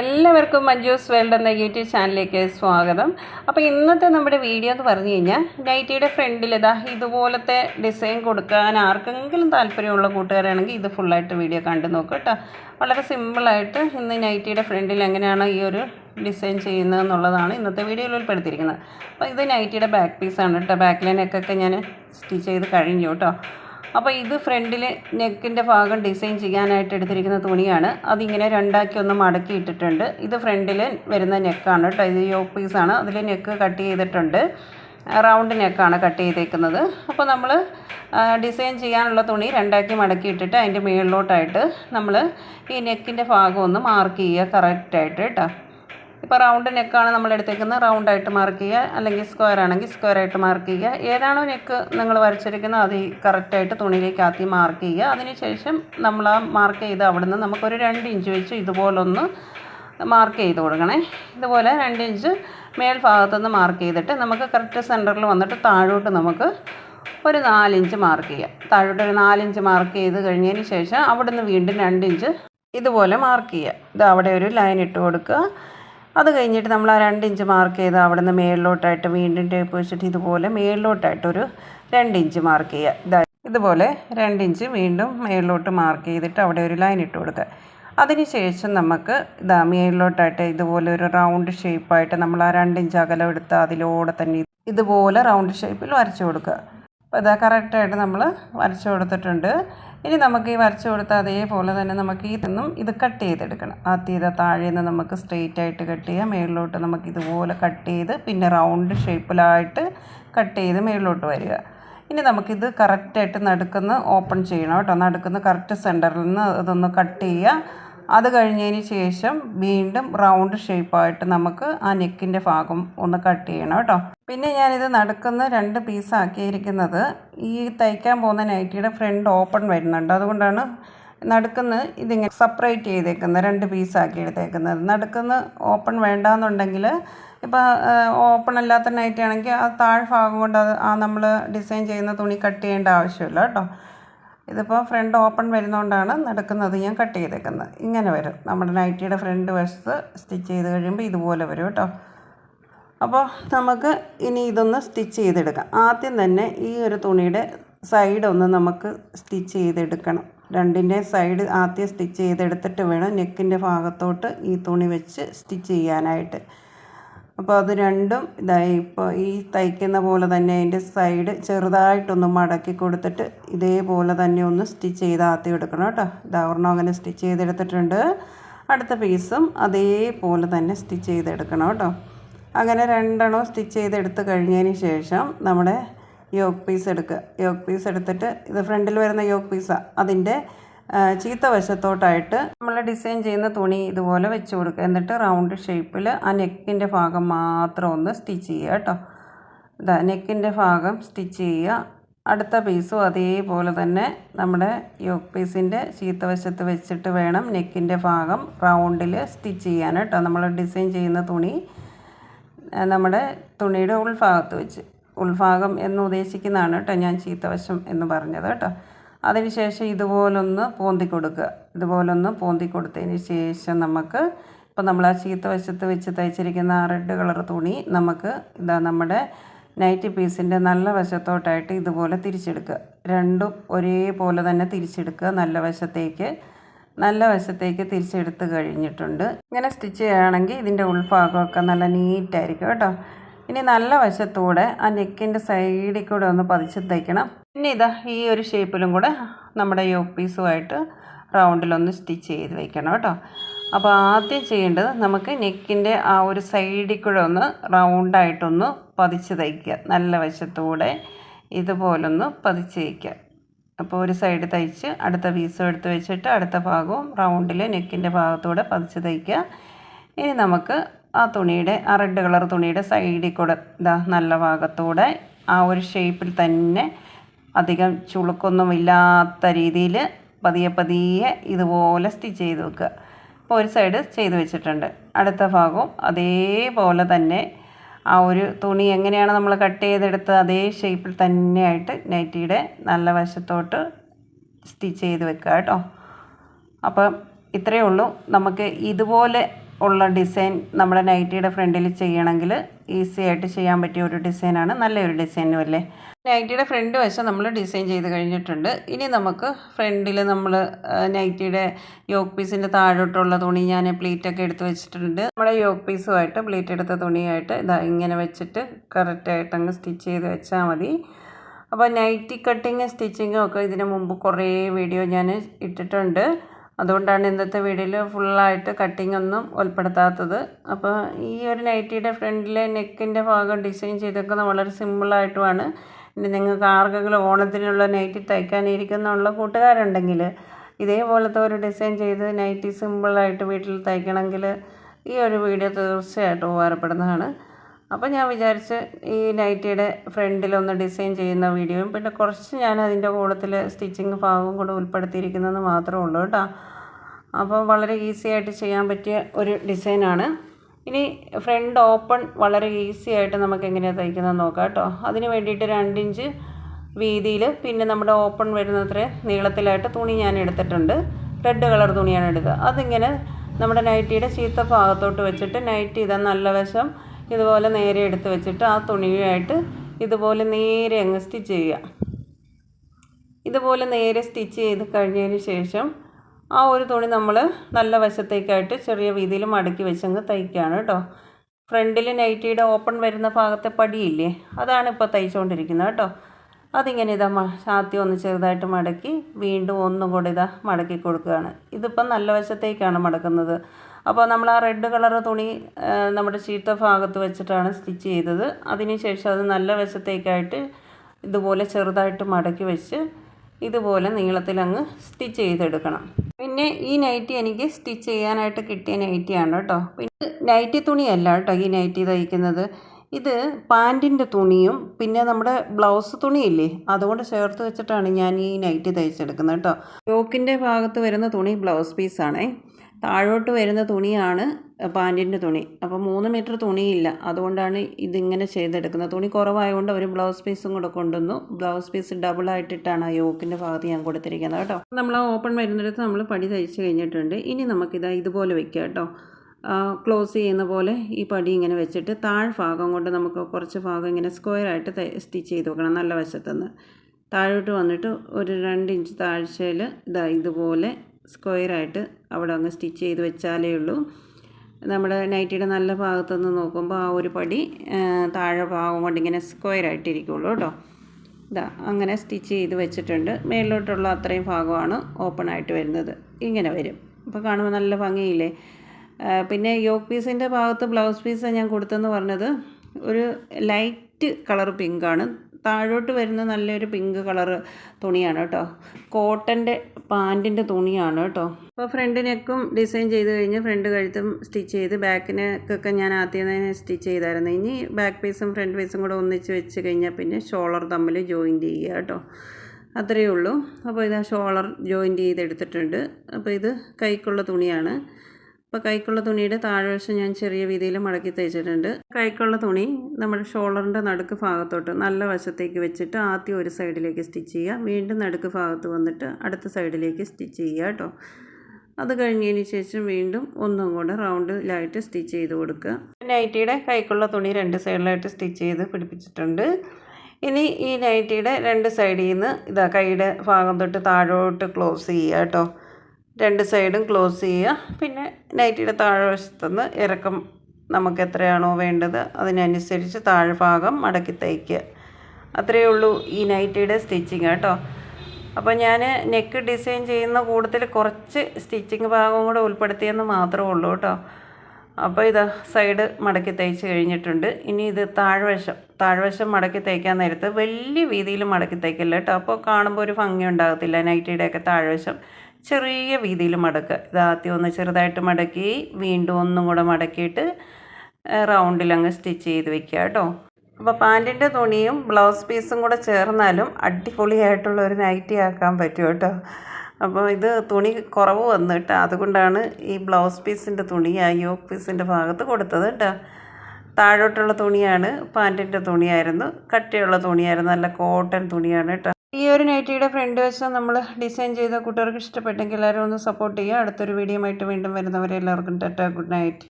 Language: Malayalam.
എല്ലാവർക്കും മഞ്ജൂസ് വേൾഡ് എന്ന യൂട്യൂബ് ചാനലിലേക്ക് സ്വാഗതം. അപ്പോൾ ഇന്നത്തെ നമ്മുടെ വീഡിയോ എന്ന് പറഞ്ഞു കഴിഞ്ഞാൽ നൈറ്റിയുടെ ഫ്രണ്ടിൽ ഇതാ ഇതുപോലത്തെ ഡിസൈൻ കൊടുക്കാൻ ആർക്കെങ്കിലും താല്പര്യമുള്ള കൂട്ടുകാരാണെങ്കിൽ ഇത് ഫുള്ളായിട്ട് വീഡിയോ കണ്ടു നോക്കുക കേട്ടോ. വളരെ സിമ്പിളായിട്ട് ഇന്ന് നൈറ്റിയുടെ ഫ്രണ്ടിൽ എങ്ങനെയാണ് ഈ ഒരു ഡിസൈൻ ചെയ്യുന്നത് എന്നുള്ളതാണ് ഇന്നത്തെ വീഡിയോയിൽ ഉൾപ്പെടുത്തിയിരിക്കുന്നത്. അപ്പോൾ ഇത് നൈറ്റിയുടെ ബാക്ക് പീസാണ് കേട്ടോ. ബാക്ക് ലൈനൊക്കെ ഞാൻ സ്റ്റിച്ച് ചെയ്ത് കഴിഞ്ഞു കേട്ടോ. അപ്പോൾ ഇത് ഫ്രണ്ടിൽ നെക്കിന്റെ ഭാഗം ഡിസൈൻ ചെയ്യാനായിട്ട് എടുത്തിരിക്കുന്ന തുണിയാണ്. അതിങ്ങനെ രണ്ടാക്കി ഒന്ന് മടക്കി ഇട്ടിട്ടുണ്ട്. ഇത് ഫ്രണ്ടിൽ വരുന്ന നെക്കാണ് കേട്ടോ. ഇത് യോ പീസാണ് അതിൽ നെക്ക് കട്ട് ചെയ്തിട്ടുണ്ട്. റൗണ്ട് നെക്കാണ് കട്ട് ചെയ്തേക്കുന്നത്. അപ്പോൾ നമ്മൾ ഡിസൈൻ ചെയ്യാനുള്ള തുണി രണ്ടാക്കി മടക്കി ഇട്ടിട്ട് അതിന്റെ മുകളിലോട്ടായിട്ട് നമ്മൾ ഈ നെക്കിന്റെ ഭാഗം ഒന്ന് മാർക്ക് ചെയ്യുക കറക്റ്റായിട്ട് കേട്ടോ. ഇപ്പോൾ റൗണ്ട് നെക്കാണ് നമ്മൾ എടുത്തേക്കുന്നത്. റൗണ്ടായിട്ട് മാർക്ക് ചെയ്യുക. അല്ലെങ്കിൽ സ്ക്വയർ ആണെങ്കിൽ സ്ക്വയർ ആയിട്ട് മാർക്ക് ചെയ്യുക. ഏതാണോ നെക്ക് നിങ്ങൾ വരച്ചിരിക്കുന്നത് അത് കറക്റ്റായിട്ട് തുണിയിലേക്ക് ആദ്യം മാർക്ക് ചെയ്യുക. അതിനുശേഷം നമ്മൾ ആ മാർക്ക് ചെയ്ത് അവിടെ നിന്ന് നമുക്കൊരു രണ്ട് ഇഞ്ച് വെച്ച് ഇതുപോലൊന്ന് മാർക്ക് ചെയ്ത് കൊടുക്കണേ. ഇതുപോലെ രണ്ട് ഇഞ്ച് മേൽ ഭാഗത്തുനിന്ന് മാർക്ക് ചെയ്തിട്ട് നമുക്ക് കറക്റ്റ് സെന്ററിൽ വന്നിട്ട് താഴോട്ട് നമുക്ക് ഒരു നാലിഞ്ച് മാർക്ക് ചെയ്യാം. താഴോട്ട് ഒരു നാലിഞ്ച് മാർക്ക് ചെയ്ത് കഴിഞ്ഞതിന് ശേഷം അവിടുന്ന് വീണ്ടും രണ്ട് ഇഞ്ച് ഇതുപോലെ മാർക്ക് ചെയ്യുക ഇത് അവിടെ ഒരു ലൈൻ ഇട്ട് കൊടുക്കുക. അത് കഴിഞ്ഞിട്ട് നമ്മൾ ആ രണ്ട് ഇഞ്ച് മാർക്ക് ചെയ്ത് അവിടെ നിന്ന് മേളിലോട്ടായിട്ട് വീണ്ടും ടേപ്പ് വെച്ചിട്ട് ഇതുപോലെ മേളിലോട്ടായിട്ടൊരു രണ്ട് ഇഞ്ച് മാർക്ക് ചെയ്യുക. ഇതാ ഇതുപോലെ രണ്ട് ഇഞ്ച് വീണ്ടും മേളിലോട്ട് മാർക്ക് ചെയ്തിട്ട് അവിടെ ഒരു ലൈൻ ഇട്ട് കൊടുക്കുക. അതിനുശേഷം നമുക്ക് ഇതാ മേളിലോട്ടായിട്ട് ഇതുപോലെ ഒരു റൗണ്ട് ഷേപ്പായിട്ട് നമ്മൾ ആ രണ്ട് ഇഞ്ച് അകലം എടുത്ത് അതിലൂടെ തന്നെ ഇതുപോലെ റൗണ്ട് ഷേപ്പിൽ വരച്ചു കൊടുക്കുക. അപ്പോൾ ഇതാ കറക്റ്റായിട്ട് നമ്മൾ വരച്ചു കൊടുത്തിട്ടുണ്ട്. ഇനി നമുക്ക് ഈ വരച്ചു കൊടുത്ത അതേപോലെ തന്നെ നമുക്ക് ഇതൊന്നും ഇത് കട്ട് ചെയ്തെടുക്കണം. ആ തീത താഴെ നിന്ന് നമുക്ക് സ്ട്രെയിറ്റ് ആയിട്ട് കട്ട് ചെയ്യാം. മേളിലോട്ട് നമുക്ക് ഇതുപോലെ കട്ട് ചെയ്ത് പിന്നെ റൗണ്ട് ഷേപ്പിലായിട്ട് കട്ട് ചെയ്ത് മേളിലോട്ട് വരിക. ഇനി നമുക്കിത് കറക്റ്റായിട്ട് നടുക്കുന്ന് ഓപ്പൺ ചെയ്യണം കേട്ടോ. നടുക്കുന്ന് കറക്റ്റ് സെന്ററിൽ നിന്ന് ഇതൊന്ന് കട്ട് ചെയ്യുക. അത് കഴിഞ്ഞതിന് ശേഷം വീണ്ടും റൗണ്ട് ഷേപ്പായിട്ട് നമുക്ക് ആ നെക്കിന്റെ ഭാഗം ഒന്ന് കട്ട് ചെയ്യണം കേട്ടോ. പിന്നെ ഞാനിത് നടക്കുന്ന രണ്ട് പീസ് ആക്കിയിരിക്കുന്നത് ഈ തയ്ക്കാൻ പോകുന്ന നൈറ്റിയുടെ ഫ്രണ്ട് ഓപ്പൺ വരുന്നുണ്ട്. അതുകൊണ്ടാണ് നടുക്കുന്ന് ഇതിങ്ങനെ സെപ്പറേറ്റ് ചെയ്തേക്കുന്നത് രണ്ട് പീസാക്കി എടുത്തേക്കുന്നത് നടുക്കുന്ന് ഓപ്പൺ വേണ്ടാന്നുണ്ടെങ്കിൽ ഇപ്പോൾ ഓപ്പൺ അല്ലാത്ത നൈറ്റി ആണെങ്കിൽ ആ താഴ്ഭാഗം കൊണ്ട് അത് ആ നമ്മൾ ഡിസൈൻ ചെയ്യുന്ന തുണി കട്ട് ചെയ്യേണ്ട ആവശ്യമില്ല കേട്ടോ. ഇതിപ്പോൾ ഫ്രണ്ട് ഓപ്പൺ വരുന്നതുകൊണ്ടാണ് നടക്കുന്നത് ഞാൻ കട്ട് ചെയ്തേക്കുന്നത്. ഇങ്ങനെ വരും. നമ്മുടെ നൈറ്റിയുടെ ഫ്രണ്ട് വശത്ത് സ്റ്റിച്ച് ചെയ്ത് കഴിയുമ്പോൾ ഇതുപോലെ വരും കേട്ടോ. അപ്പോൾ നമുക്ക് ഇനി ഇതൊന്ന് സ്റ്റിച്ച് ചെയ്തെടുക്കാം. ആദ്യം തന്നെ ഈ ഒരു തുണിയുടെ സൈഡ് ഒന്ന് നമുക്ക് സ്റ്റിച്ച് ചെയ്തെടുക്കണം. രണ്ടിന്റെ സൈഡ് ആദ്യം സ്റ്റിച്ച് ചെയ്തെടുത്തിട്ട് വേണം നെക്കിന്റെ ഭാഗത്തോട്ട് ഈ തുണി വെച്ച് സ്റ്റിച്ച് ചെയ്യാനായിട്ട്. അപ്പോൾ അത് രണ്ടും ഇതായി. ഇപ്പോൾ ഈ തയ്ക്കുന്ന പോലെ തന്നെ അതിന്റെ സൈഡ് ചെറുതായിട്ടൊന്ന് മടക്കി കൊടുത്തിട്ട് ഇതേപോലെ തന്നെ ഒന്ന് സ്റ്റിച്ച് ചെയ്ത് ആത്തി എടുക്കണം കേട്ടോ. ഇതാ അങ്ങനെ സ്റ്റിച്ച് ചെയ്തെടുത്തിട്ടുണ്ട്. അടുത്ത പീസും അതേപോലെ തന്നെ സ്റ്റിച്ച് ചെയ്തെടുക്കണം കേട്ടോ. അങ്ങനെ രണ്ടെണ്ണം സ്റ്റിച്ച് ചെയ്തെടുത്ത് കഴിഞ്ഞതിന് ശേഷം നമ്മുടെ യോക്ക് പീസ് എടുക്കുക. യോക്ക് പീസ് എടുത്തിട്ട് ഇത് ഫ്രണ്ടിൽ വരുന്ന യോക്ക് പീസാണ് അതിന്റെ ചീത്ത വശത്തോട്ടായിട്ട് നമ്മൾ ഡിസൈൻ ചെയ്യുന്ന തുണി ഇതുപോലെ വെച്ച് കൊടുക്കുക. എന്നിട്ട് റൗണ്ട് ഷേപ്പിൽ ആ നെക്കിന്റെ ഭാഗം മാത്രം ഒന്ന് സ്റ്റിച്ച് ചെയ്യുക കേട്ടോ. ഇതാ നെക്കിന്റെ ഭാഗം സ്റ്റിച്ച് ചെയ്യുക. അടുത്ത പീസും അതേപോലെ തന്നെ നമ്മുടെ യോക്ക് പീസിന്റെ ചീത്ത വശത്ത് വെച്ചിട്ട് വേണം നെക്കിന്റെ ഭാഗം റൗണ്ടിൽ സ്റ്റിച്ച് ചെയ്യാൻ കേട്ടോ. നമ്മൾ ഡിസൈൻ ചെയ്യുന്ന തുണി നമ്മുടെ തുണിയുടെ ഉൾഭാഗത്ത് വെച്ച് ഉൾഭാഗം എന്ന് ഉദ്ദേശിക്കുന്നതാണ് കേട്ടോ ഞാൻ ചീത്തവശം എന്ന് പറഞ്ഞത് കേട്ടോ. അതിനുശേഷം ഇതുപോലൊന്ന് പോന്തി കൊടുക്കുക ഇതുപോലൊന്ന് പോന്തി കൊടുത്തതിന് ശേഷം നമുക്ക് ഇപ്പോൾ നമ്മൾ ആ ചീത്ത വശത്ത് വെച്ച് തയ്ച്ചിരിക്കുന്ന ആ റെഡ് കളർ തുണി നമുക്ക് ഇതാ നമ്മുടെ നൈറ്റി പീസിന്റെ നല്ല വശത്തോട്ടായിട്ട് ഇതുപോലെ തിരിച്ചെടുക്കുക. രണ്ടും ഒരേപോലെ തന്നെ തിരിച്ചെടുക്കുക. നല്ല വശത്തേക്ക് നല്ല വശത്തേക്ക് തിരിച്ചെടുത്ത് കഴിഞ്ഞിട്ടുണ്ട്. ഇങ്ങനെ സ്റ്റിച്ച് ചെയ്യുകയാണെങ്കിൽ ഇതിന്റെ ഉൾഭാഗമൊക്കെ നല്ല നീറ്റായിരിക്കും കേട്ടോ. ഇനി നല്ല വശത്തൂടെ ആ നെക്കിന്റെ സൈഡിൽ കൂടെ ഒന്ന് പതിച്ച് തയ്ക്കണം. പിന്നെ ഇതാ ഈ ഒരു ഷേപ്പിലും കൂടെ നമ്മുടെ യോക്ക് പീസുമായിട്ട് റൗണ്ടിലൊന്ന് സ്റ്റിച്ച് ചെയ്ത് വെക്കണം കേട്ടോ. അപ്പോൾ ആദ്യം ചെയ്യേണ്ടത് നമുക്ക് നെക്കിന്റെ ആ ഒരു സൈഡിൽ കൂടെ ഒന്ന് റൗണ്ടായിട്ടൊന്ന് പതിച്ച് തയ്ക്കുക. നല്ല വശത്തൂടെ ഇതുപോലൊന്ന് പതിച്ച് തയ്ക്കുക. അപ്പോൾ ഒരു സൈഡ് തയ്ച്ച് അടുത്ത പീസും എടുത്ത് വെച്ചിട്ട് അടുത്ത ഭാഗവും റൗണ്ടിൽ നെക്കിന്റെ ഭാഗത്തൂടെ പതിച്ച് തയ്ക്കുക. ഇനി നമുക്ക് ആ തുണിയുടെ ആ റെഡ് കളർ തുണിയുടെ സൈഡിൽ കൂടെ ഇതാ നല്ല ഭാഗത്തൂടെ ആ ഒരു ഷേപ്പിൽ തന്നെ അധികം ചുളുക്കൊന്നും ഇല്ലാത്ത രീതിയിൽ പതിയെ പതിയെ ഇതുപോലെ സ്റ്റിച്ച് ചെയ്ത് വെക്കുക. ഇപ്പോൾ ഒരു സൈഡ് ചെയ്ത് വെച്ചിട്ടുണ്ട്. അടുത്ത ഭാഗവും അതേപോലെ തന്നെ ആ ഒരു തുണി എങ്ങനെയാണ് നമ്മൾ കട്ട് ചെയ്തെടുത്ത് അതേ ഷേപ്പിൽ തന്നെയായിട്ട് നൈറ്റിയുടെ നല്ല വശത്തോട്ട് സ്റ്റിച്ച് ചെയ്ത് വെക്കുക കേട്ടോ. അപ്പം ഇത്രയേ ഉള്ളൂ. നമുക്ക് ഇതുപോലെ ഉള്ള ഡിസൈൻ നമ്മുടെ നൈറ്റിയുടെ ഫ്രണ്ടിൽ ചെയ്യണമെങ്കിൽ ഈസി ആയിട്ട് ചെയ്യാൻ പറ്റിയ ഒരു ഡിസൈനാണ്. നല്ലൊരു ഡിസൈനും അല്ലേ? നൈറ്റിയുടെ ഫ്രണ്ട് വശം നമ്മൾ ഡിസൈൻ ചെയ്ത് കഴിഞ്ഞിട്ടുണ്ട്. ഇനി നമുക്ക് ഫ്രണ്ടിൽ നമ്മൾ നൈറ്റിയുടെ യോക്ക് പീസിന്റെ താഴോട്ടുള്ള തുണി ഞാൻ പ്ലീറ്റൊക്കെ എടുത്ത് വെച്ചിട്ടുണ്ട്. നമ്മുടെ യോക്ക് പീസുമായിട്ട് പ്ലീറ്റ് എടുത്ത തുണിയായിട്ട് ഇതാ ഇങ്ങനെ വെച്ചിട്ട് കറക്റ്റായിട്ട് അങ്ങ് സ്റ്റിച്ച് ചെയ്ത് വെച്ചാൽ മതി. അപ്പോൾ നൈറ്റി കട്ടിങ് സ്റ്റിച്ചിങ്ങും ഒക്കെ ഇതിന് മുമ്പ് കുറേ വീഡിയോ ഞാൻ ഇട്ടിട്ടുണ്ട്. അതുകൊണ്ടാണ് ഇന്നത്തെ വീഡിയോയിൽ ഫുള്ളായിട്ട് കട്ടിംഗ് ഒന്നും ഉൾപ്പെടുത്താത്തത്. അപ്പോൾ ഈ ഒരു നൈറ്റിയുടെ ഫ്രണ്ടിലെ നെക്കിന്റെ ഭാഗം ഡിസൈൻ ചെയ്തേക്കുന്നത് വളരെ സിമ്പിളായിട്ടുമാണ് ഇനി നിങ്ങൾക്ക് ആർക്കെങ്കിലും ഓണത്തിനുള്ള നൈറ്റി തയ്ക്കാനിരിക്കുന്നുള്ള കൂട്ടുകാരുണ്ടെങ്കിൽ ഇതേപോലത്തെ ഒരു ഡിസൈൻ ചെയ്ത് നൈറ്റി സിമ്പിളായിട്ട് വീട്ടിൽ തയ്ക്കണമെങ്കിൽ ഈ ഒരു വീഡിയോ തീർച്ചയായിട്ടും ഉപകാരപ്പെടുന്നതാണ്. അപ്പോൾ ഞാൻ വിചാരിച്ച് ഈ നൈറ്റിയുടെ ഫ്രണ്ടിലൊന്ന് ഡിസൈൻ ചെയ്യുന്ന വീഡിയോയും പിന്നെ കുറച്ച് ഞാൻ അതിന്റെ കൂടത്തിൽ സ്റ്റിച്ചിങ് ഭാഗവും കൂടെ ഉൾപ്പെടുത്തിയിരിക്കുന്നതെന്ന് മാത്രമേ ഉള്ളൂ കേട്ടോ. അപ്പോൾ വളരെ ഈസി ആയിട്ട് ചെയ്യാൻ പറ്റിയ ഒരു ഡിസൈനാണ് ഇനി ഫ്രണ്ട് ഓപ്പൺ വളരെ ഈസി ആയിട്ട് നമുക്ക് എങ്ങനെയാണ് തയ്ക്കുന്നത് നോക്കാം കേട്ടോ. അതിന് വേണ്ടിയിട്ട് രണ്ടിഞ്ച് വീതിയിൽ പിന്നെ നമ്മുടെ ഓപ്പൺ വരുന്നത്ര നീളത്തിലായിട്ട് തുണി ഞാൻ എടുത്തിട്ടുണ്ട്. റെഡ് കളർ തുണിയാണ് എടുത്തത്. അതിങ്ങനെ നമ്മുടെ നൈറ്റിയുടെ ചീത്ത ഭാഗത്തോട്ട് വെച്ചിട്ട് നൈറ്റി ഇതാ നല്ല വശം ഇതുപോലെ നേരെ എടുത്ത് വെച്ചിട്ട് ആ തുണിയായിട്ട് ഇതുപോലെ നേരെ അങ്ങ് സ്റ്റിച്ച് ചെയ്യുക. ഇതുപോലെ നേരെ സ്റ്റിച്ച് ചെയ്ത് കഴിഞ്ഞതിന് ശേഷം ആ ഒരു തുണി നമ്മൾ നല്ല വശത്തേക്കായിട്ട് ചെറിയ രീതിയിൽ മടക്കി വെച്ചങ്ങ് തയ്ക്കുകയാണ് കേട്ടോ. ഫ്രണ്ടിൽ നൈറ്റിയുടെ ഓപ്പൺ വരുന്ന ഭാഗത്തെ പടിയില്ലേ അതാണ് ഇപ്പോൾ തയ്ച്ചുകൊണ്ടിരിക്കുന്നത് കേട്ടോ. അതിങ്ങനെ ഇതാ ആദ്യം ഒന്ന് ചെറുതായിട്ട് മടക്കി വീണ്ടും ഒന്നും കൂടെ ഇതാ മടക്കി കൊടുക്കുകയാണ്. ഇതിപ്പം നല്ല വശത്തേക്കാണ് മടക്കുന്നത്. അപ്പോൾ നമ്മൾ ആ റെഡ് കളർ തുണി നമ്മുടെ ചീത്ത ഭാഗത്ത് വെച്ചിട്ടാണ് സ്റ്റിച്ച് ചെയ്തത്. അതിനുശേഷം അത് നല്ല വശത്തേക്കായിട്ട് ഇതുപോലെ ചെറുതായിട്ട് മടക്കി വെച്ച് ഇതുപോലെ നീളത്തിലങ്ങ് സ്റ്റിച്ച് ചെയ്തെടുക്കണം. പിന്നെ ഈ നൈറ്റി എനിക്ക് സ്റ്റിച്ച് ചെയ്യാനായിട്ട് കിട്ടിയ നൈറ്റിയാണ് കേട്ടോ. പിന്നെ നൈറ്റി തുണിയല്ല കേട്ടോ ഈ നൈറ്റി തയ്ക്കുന്നത്. ഇത് പാന്റിന്റെ തുണിയും പിന്നെ നമ്മുടെ ബ്ലൗസ് തുണിയില്ലേ? അതുകൊണ്ട് ചേർത്ത് വെച്ചിട്ടാണ് ഞാൻ ഈ നൈറ്റി തയ്ച്ചെടുക്കുന്നത് കേട്ടോ. യോക്കിന്റെ ഭാഗത്ത് വരുന്ന തുണി ബ്ലൗസ് പീസാണേ. താഴോട്ട് വരുന്ന തുണിയാണ് പാന്റിന്റെ തുണി. അപ്പോൾ മൂന്ന് മീറ്റർ തുണിയില്ല. അതുകൊണ്ടാണ് ഇതിങ്ങനെ ചെയ്തെടുക്കുന്നത്. തുണി കുറവായതുകൊണ്ട് അവർ ബ്ലൗസ് പീസും കൂടെ കൊണ്ടുവന്നു. ബ്ലൗസ് പീസ് ഡബിൾ ആയിട്ടിട്ടാണ് ആ യോക്കിന്റെ ഭാഗത്ത് ഞാൻ കൊടുത്തിരിക്കുന്നത് കേട്ടോ. നമ്മൾ ആ ഓപ്പൺ വരുന്നിടത്ത് നമ്മൾ പടി തയ്ച്ച് കഴിഞ്ഞിട്ടുണ്ട്. ഇനി നമുക്കിതാ ഇതുപോലെ വെക്കാം കേട്ടോ. ക്ലോസ് ചെയ്യുന്ന പോലെ ഈ പടി ഇങ്ങനെ വെച്ചിട്ട് താഴ്ഭാഗം കൊണ്ട് നമുക്ക് കുറച്ച് ഭാഗം ഇങ്ങനെ സ്ക്വയറായിട്ട് സ്റ്റിച്ച് ചെയ്ത് വെക്കണം നല്ല വശത്തുനിന്ന് താഴോട്ട് വന്നിട്ട് ഒരു രണ്ട് ഇഞ്ച് താഴ്ചയിൽ ഇതാ ഇതുപോലെ സ്ക്വയറായിട്ട് അവിടെ അങ്ങ് സ്റ്റിച്ച് ചെയ്ത് വെച്ചാലേ ഉള്ളൂ. നമ്മുടെ നൈറ്റിയുടെ നല്ല ഭാഗത്തുനിന്ന് നോക്കുമ്പോൾ ആ ഒരു പടി താഴെ ഭാഗം കൊണ്ട് ഇങ്ങനെ സ്ക്വയറായിട്ടിരിക്കുള്ളൂ കേട്ടോ. ഇതാ അങ്ങനെ സ്റ്റിച്ച് ചെയ്ത് വെച്ചിട്ടുണ്ട്. മേളിലോട്ടുള്ള അത്രയും ഭാഗമാണ് ഓപ്പൺ ആയിട്ട് വരുന്നത്. ഇങ്ങനെ വരും. അപ്പോൾ കാണുമ്പോൾ നല്ല ഭംഗിയില്ലേ? പിന്നെ യോക്ക് പീസിന്റെ ഭാഗത്ത് ബ്ലൗസ് പീസ് ഞാൻ കൊടുത്തെന്ന് പറഞ്ഞത്. ഒരു ലൈറ്റ് കളർ പിങ്കാണ്. താഴോട്ട് വരുന്ന നല്ലൊരു പിങ്ക് കളറ് തുണിയാണ് കേട്ടോ. കോട്ടന്റെ പാന്റിന്റെ തുണിയാണ് കേട്ടോ. അപ്പോൾ ഫ്രണ്ട് നെക്കും ഡിസൈൻ ചെയ്ത് കഴിഞ്ഞ് ഫ്രണ്ട് കഴുത്തും സ്റ്റിച്ച് ചെയ്ത് ബാക്ക് നെക്കൊക്കെ ഞാൻ ആദ്യം തന്നെ സ്റ്റിച്ച് ചെയ്തായിരുന്നു. ഇനി ബാക്ക് പീസും ഫ്രണ്ട് പീസും കൂടെ ഒന്നിച്ച് വെച്ച് കഴിഞ്ഞാൽ പിന്നെ ഷോളർ തമ്മിൽ ജോയിന്റ് ചെയ്യുക കേട്ടോ. അത്രയേ ഉള്ളൂ. അപ്പോൾ ഇതാ ഷോളർ ജോയിന്റ് ചെയ്തെടുത്തിട്ടുണ്ട്. അപ്പോൾ ഇത് കൈക്കുള്ള തുണിയാണ്. അപ്പോൾ കൈക്കുള്ള തുണിയുടെ താഴ്വശം ഞാൻ ചെറിയ രീതിയിൽ മടക്കി തയ്ച്ചിട്ടുണ്ട് കൈക്കുള്ള തുണി നമ്മുടെ ഷോളറിന്റെ നടുക്ക് ഭാഗത്തോട്ട് നല്ല വശത്തേക്ക് വെച്ചിട്ട് ആദ്യം ഒരു സൈഡിലേക്ക് സ്റ്റിച്ച് ചെയ്യുക. വീണ്ടും നടുക്ക് ഭാഗത്ത് വന്നിട്ട് അടുത്ത സൈഡിലേക്ക് സ്റ്റിച്ച് ചെയ്യുക കേട്ടോ. അത് കഴിഞ്ഞതിന് ശേഷം വീണ്ടും ഒന്നും കൂടെ റൗണ്ടിലായിട്ട് സ്റ്റിച്ച് ചെയ്ത് കൊടുക്കുക. നൈറ്റിയുടെ കൈക്കുള്ള തുണി രണ്ട് സൈഡിലായിട്ട് സ്റ്റിച്ച് ചെയ്ത് പിടിപ്പിച്ചിട്ടുണ്ട്. ഇനി ഈ നൈറ്റിയുടെ രണ്ട് സൈഡിൽ നിന്ന് ഇതാ കൈയുടെ ഭാഗം തൊട്ട് താഴോട്ട് ക്ലോസ് ചെയ്യുക കേട്ടോ. രണ്ട് സൈഡും ക്ലോസ് ചെയ്യുക. പിന്നെ നൈറ്റിയുടെ താഴ്വശത്തുനിന്ന് ഇറക്കം നമുക്ക് എത്രയാണോ വേണ്ടത് അതിനനുസരിച്ച് താഴ്ഭാഗം മടക്കി തയ്ക്കുക. അത്രയേ ഉള്ളൂ ഈ നൈറ്റിയുടെ സ്റ്റിച്ചിങ് കേട്ടോ. അപ്പോൾ ഞാൻ നെക്ക് ഡിസൈൻ ചെയ്യുന്ന കൂട്ടത്തിൽ കുറച്ച് സ്റ്റിച്ചിങ് ഭാഗം കൂടെ ഉൾപ്പെടുത്തിയെന്ന് മാത്രമേ ഉള്ളൂ കേട്ടോ. അപ്പോൾ ഇത് സൈഡ് മടക്കി തയ്ച്ച് കഴിഞ്ഞിട്ടുണ്ട്. ഇനി ഇത് താഴ്വശം താഴ്വശം മടക്കി തയ്ക്കാൻ നേരത്ത് വലിയ വീതിയിൽ മടക്കി തയ്ക്കില്ല കേട്ടോ. അപ്പോൾ കാണുമ്പോൾ ഒരു ഭംഗി ഉണ്ടാകത്തില്ല നൈറ്റിയുടെയൊക്കെ താഴ്വശം. ചെറിയ വീതിയിൽ മടക്കുക ഇത് ആദ്യം ഒന്ന് ചെറുതായിട്ട് മടക്കി വീണ്ടും ഒന്നും കൂടെ മടക്കിയിട്ട് റൗണ്ടിൽ അങ്ങ് സ്റ്റിച്ച് ചെയ്ത് വെക്കുക കേട്ടോ. അപ്പോൾ പാന്റിന്റെ തുണിയും ബ്ലൗസ് പീസും കൂടെ ചേർന്നാലും അടിപൊളിയായിട്ടുള്ള ഒരു നൈറ്റി ആക്കാൻ പറ്റും കേട്ടോ. അപ്പോൾ ഇത് തുണി കുറവ് വന്നു കേട്ടോ. അതുകൊണ്ടാണ് ഈ ബ്ലൗസ് പീസിന്റെ തുണി ആ യോക്ക് പീസിന്റെ ഭാഗത്ത് കൊടുത്തത് കേട്ടോ. താഴോട്ടുള്ള തുണിയാണ് പാന്റിന്റെ തുണിയായിരുന്നു. കട്ടിയുള്ള തുണിയായിരുന്നു. നല്ല കോട്ടൺ തുണിയാണ് കേട്ടോ. ഈ ഒരു നൈറ്റിയുടെ ഫ്രണ്ട് വശം നമ്മൾ ഡിസൈൻ ചെയ്ത കൂട്ടുകാർക്ക് ഇഷ്ടപ്പെട്ടെങ്കിൽ എല്ലാവരും ഒന്ന് സപ്പോർട്ട് ചെയ്യുക. അടുത്തൊരു വീഡിയോ ആയിട്ട് വീണ്ടും വരുന്നവരെ എല്ലാവർക്കും ടാറ്റ ഗുഡ് നൈറ്റ്.